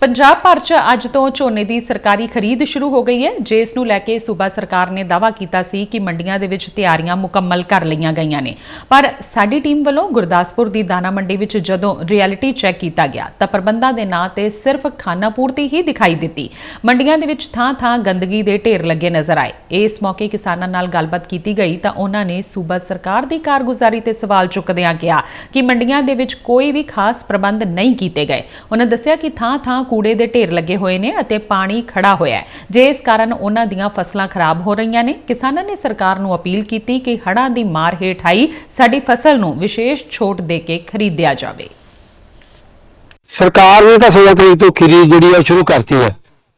ਪੰਜਾਬ ਭਰ 'ਚ ਅੱਜ ਤੋਂ ਝੋਨੇ ਦੀ ਸਰਕਾਰੀ ਖਰੀਦ ਸ਼ੁਰੂ ਹੋ ਗਈ ਹੈ, ਜਿਸ ਨੂੰ ਲੈ ਕੇ ਸੂਬਾ ਸਰਕਾਰ ਨੇ ਦਾਅਵਾ ਕੀਤਾ ਸੀ ਕਿ ਮੰਡੀਆਂ ਦੇ ਵਿੱਚ ਤਿਆਰੀਆਂ ਮੁਕੰਮਲ ਕਰ ਲਈਆਂ ਗਈਆਂ ਨੇ। ਪਰ ਸਾਡੀ ਟੀਮ ਵੱਲੋਂ ਗੁਰਦਾਸਪੁਰ ਦੀ ਦਾਣਾ ਮੰਡੀ ਵਿੱਚ ਜਦੋਂ ਰਿਐਲਿਟੀ ਚੈੱਕ ਕੀਤਾ ਗਿਆ, ਤਾਂ ਪ੍ਰਬੰਧਾਂ ਦੇ ਨਾਂ ਤੇ ਸਿਰਫ ਖਾਨਾ ਪੂਰਤੀ ਹੀ ਦਿਖਾਈ ਦਿੱਤੀ। ਮੰਡੀਆਂ ਦੇ ਵਿੱਚ ਥਾਂ-ਥਾਂ ਗੰਦਗੀ ਦੇ ਢੇਰ ਲੱਗੇ ਨਜ਼ਰ ਆਏ। ਇਸ ਮੌਕੇ ਕਿਸਾਨਾਂ ਨਾਲ ਗੱਲਬਾਤ ਕੀਤੀ ਗਈ, ਤਾਂ ਉਹਨਾਂ ਨੇ ਸੂਬਾ ਸਰਕਾਰ ਦੀ ਕਾਰਗੁਜ਼ਾਰੀ ਤੇ ਸਵਾਲ ਚੁੱਕਦਿਆਂ ਕਿਹਾ ਕਿ ਮੰਡੀਆਂ ਦੇ ਵਿੱਚ ਕੋਈ ਵੀ ਖਾਸ ਪ੍ਰਬੰਧ ਨਹੀਂ ਕੀਤੇ ਗਏ। ਉਹਨਾਂ ਦੱਸਿਆ ਕਿ ਥਾਂ-ਥਾਂ ਕੂੜੇ ਦੇ ਢੇਰ ਲੱਗੇ ਹੋਏ ਨੇ ਅਤੇ ਪਾਣੀ ਖੜਾ ਹੋਇਆ ਹੈ। ਜਿਸ ਕਾਰਨ ਉਹਨਾਂ ਦੀਆਂ ਫਸਲਾਂ ਖਰਾਬ ਹੋ ਰਹੀਆਂ ਨੇ, ਕਿਸਾਨਾਂ ਨੇ ਸਰਕਾਰ ਨੂੰ ਅਪੀਲ ਕੀਤੀ ਕਿ ਹੜ੍ਹਾਂ ਦੀ ਮਾਰ ਹੇਠ ਆਈ ਸਾਡੀ ਫਸਲ ਨੂੰ ਵਿਸ਼ੇਸ਼ ਛੋਟ ਦੇ ਕੇ ਖਰੀਦਿਆ ਜਾਵੇ। ਸਰਕਾਰ ਨੇ ਤਾਂ 16 ਤਰੀਕ ਤੋਂ ਖਰੀਦ ਜਿਹੜੀ ਆ ਸ਼ੁਰੂ ਕਰਤੀ ਹੈ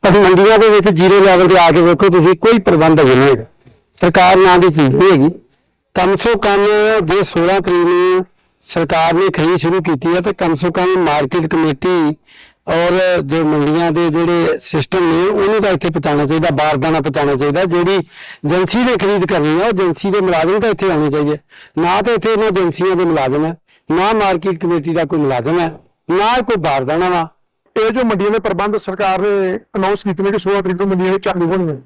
ਪਰ ਮੰਡੀਆਂ ਦੇ ਵਿੱਚ ਜ਼ੀਰੋ ਲੈਵਲ ਤੇ ਆ ਕੇ ਵੇਖੋ ਤੁਸੀਂ, ਕੋਈ ਪ੍ਰਬੰਧ ਅਜੇ ਨਹੀਂ ਹੈਗਾ। ਸਰਕਾਰ ਨਾਂ ਦੀ ਚੀਜ਼ ਨਹੀਂ ਹੈਗੀ। ਕਮ ਸੋ ਕਮ ਜੇ 16 ਤਰੀਕ ਨੂੰ ਸਰਕਾਰ ਨੇ ਖਰੀਦ ਸ਼ੁਰੂ ਕੀਤੀ ਹੈ ਤੇ ਕਮ ਸੋ ਕਮ ਮਾਰਕੀਟ ਕਮੇਟੀ ਔਰ ਜੋ ਮੰਡੀਆਂ ਦੇ ਜਿਹੜੇ ਸਿਸਟਮ ਨੇ, ਉਹਨੂੰ ਤਾਂ ਇੱਥੇ ਪਹੁੰਚਾਉਣਾ ਚਾਹੀਦਾ, ਬਾਰਦਾਨਾ ਪਹੁੰਚਾਉਣਾ ਚਾਹੀਦਾ, ਜਿਹੜੀ ਏਜੰਸੀ ਨੇ ਖਰੀਦ ਕਰਨੀ ਹੈ ਉਹ ਏਜੰਸੀ ਦੇ ਮੁਲਾਜ਼ਮ ਤਾਂ ਇੱਥੇ ਆਉਣੇ ਚਾਹੀਦੇ ਨਾ ਤਾਂ ਇੱਥੇ ਇਹਨਾਂ ਏਜੰਸੀਆਂ ਦੇ ਮੁਲਾਜ਼ਮ ਹੈ ਨਾ ਮਾਰਕੀਟ ਕਮੇਟੀ ਦਾ ਕੋਈ ਮੁਲਾਜ਼ਮ ਹੈ ਨਾ ਕੋਈ ਬਾਰਦਾਨਾ ਵਾ। ਇਹ ਜੋ ਮੰਡੀਆਂ ਦੇ ਪ੍ਰਬੰਧ ਸਰਕਾਰ ਨੇ ਅਨਾਉਂਸ ਕੀਤੇ ਨੇ ਕਿ 16 ਤਰੀਕ ਨੂੰ ਮੰਡੀਆਂ ਚਾਲੂ ਹੋਣੀਆਂ।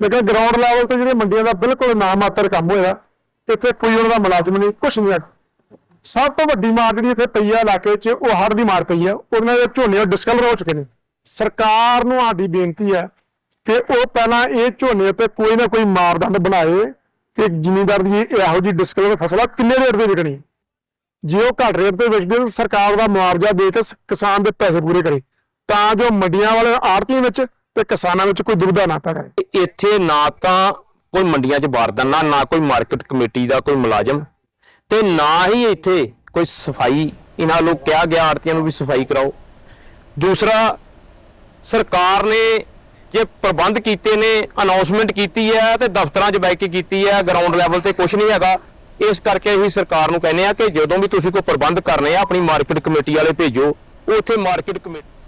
ਲੇਕਿਨ ਗਰਾਊਂਡ ਲੈਵਲ ਤੇ ਜਿਹੜੇ ਮੰਡੀਆਂ ਦਾ ਬਿਲਕੁਲ ਨਾ ਮਾਤਰ ਕੰਮ ਹੋਇਆ, ਇੱਥੇ ਕੋਈ ਉਹਨਾਂ ਦਾ ਮੁਲਾਜ਼ਮ ਨਹੀਂ, ਕੁਛ ਨਹੀਂ ਸਭ ਤੋਂ ਵੱਡੀ ਮਾਰ ਜਿਹੜੀ ਇੱਥੇ ਪਈ ਆ ਇਲਾਕੇ 'ਚ ਉਹ ਹੜ੍ਹ ਦੀ ਮਾਰ ਪਈ ਆ। ਉਹਦੇ ਨਾਲ ਝੋਨੇ ਡਿਸਕਲਰ ਹੋ ਚੁੱਕੇ ਨੇ। ਸਰਕਾਰ ਨੂੰ ਸਾਡੀ ਬੇਨਤੀ ਹੈ ਕਿ ਉਹ ਪਹਿਲਾਂ ਇਹ ਝੋਨੇ ਤੇ ਕੋਈ ਨਾ ਕੋਈ ਮਾਰਦੰਡ ਬਣਾਏ ਕਿ ਜ਼ਿਮੀਂਦਾਰ ਦੀ ਇਹੋ ਜਿਹੀ ਡਿਸਕਲਰ ਫਸਲ ਕਿੰਨੇ ਰੇਟ ਤੇ ਵਿਕਣੀ ਜੇ ਉਹ ਘੱਟ ਰੇਟ ਤੇ ਵਿਕਦੇ ਤਾਂ ਸਰਕਾਰ ਦਾ ਮੁਆਵਜ਼ਾ ਦੇ ਕੇ ਕਿਸਾਨ ਦੇ ਪੈਸੇ ਪੂਰੇ ਕਰੇ। ਤਾਂ ਜੋ ਮੰਡੀਆਂ ਵਾਲੇ ਆੜਤੀਆਂ ਵਿੱਚ ਤੇ ਕਿਸਾਨਾਂ ਵਿੱਚ ਕੋਈ ਦੁਬਿਧਾ ਨਾ ਪੈ ਕਰੇ। ਇੱਥੇ ਨਾ ਤਾਂ ਕੋਈ ਮੰਡੀਆਂ 'ਚ ਵਾਰਦਾਨਾ, ਨਾ ਕੋਈ ਮਾਰਕੀਟ ਕਮੇਟੀ ਦਾ ਕੋਈ ਮੁਲਾਜ਼ਮ ਤੇ ਨਾ ਹੀ ਇੱਥੇ ਕੋਈ ਸਫ਼ਾਈ, ਇਹਨਾਂ ਲੋਕ ਕਿਹਾ ਗਿਆ, ਆੜਤੀਆਂ ਨੂੰ ਵੀ ਸਫ਼ਾਈ ਕਰਾਓ। ਦੂਸਰਾ, ਸਰਕਾਰ ਨੇ ਜੇ ਪ੍ਰਬੰਧ ਕੀਤੇ ਨੇ ਅਨਾਉਂਸਮੈਂਟ ਕੀਤੀ ਹੈ ਤੇ ਦਫ਼ਤਰਾਂ 'ਚ ਬੈ ਕੇ ਕੀਤੀ ਹੈ ਗਰਾਊਂਡ ਲੈਵਲ ਤੇ ਕੁਝ ਨਹੀਂ ਹੈਗਾ। ਇਸ ਕਰਕੇ ਅਸੀਂ ਸਰਕਾਰ ਨੂੰ ਕਹਿੰਦੇ ਆ ਕਿ ਜਦੋਂ ਵੀ ਤੁਸੀਂ ਕੋਈ ਪ੍ਰਬੰਧ ਕਰਨੇ ਆ, ਆਪਣੀ ਮਾਰਕੀਟ ਕਮੇਟੀ ਵਾਲੇ ਭੇਜੋ, ਉੱਥੇ ਮਾਰਕੀਟ ਕਮੇਟੀ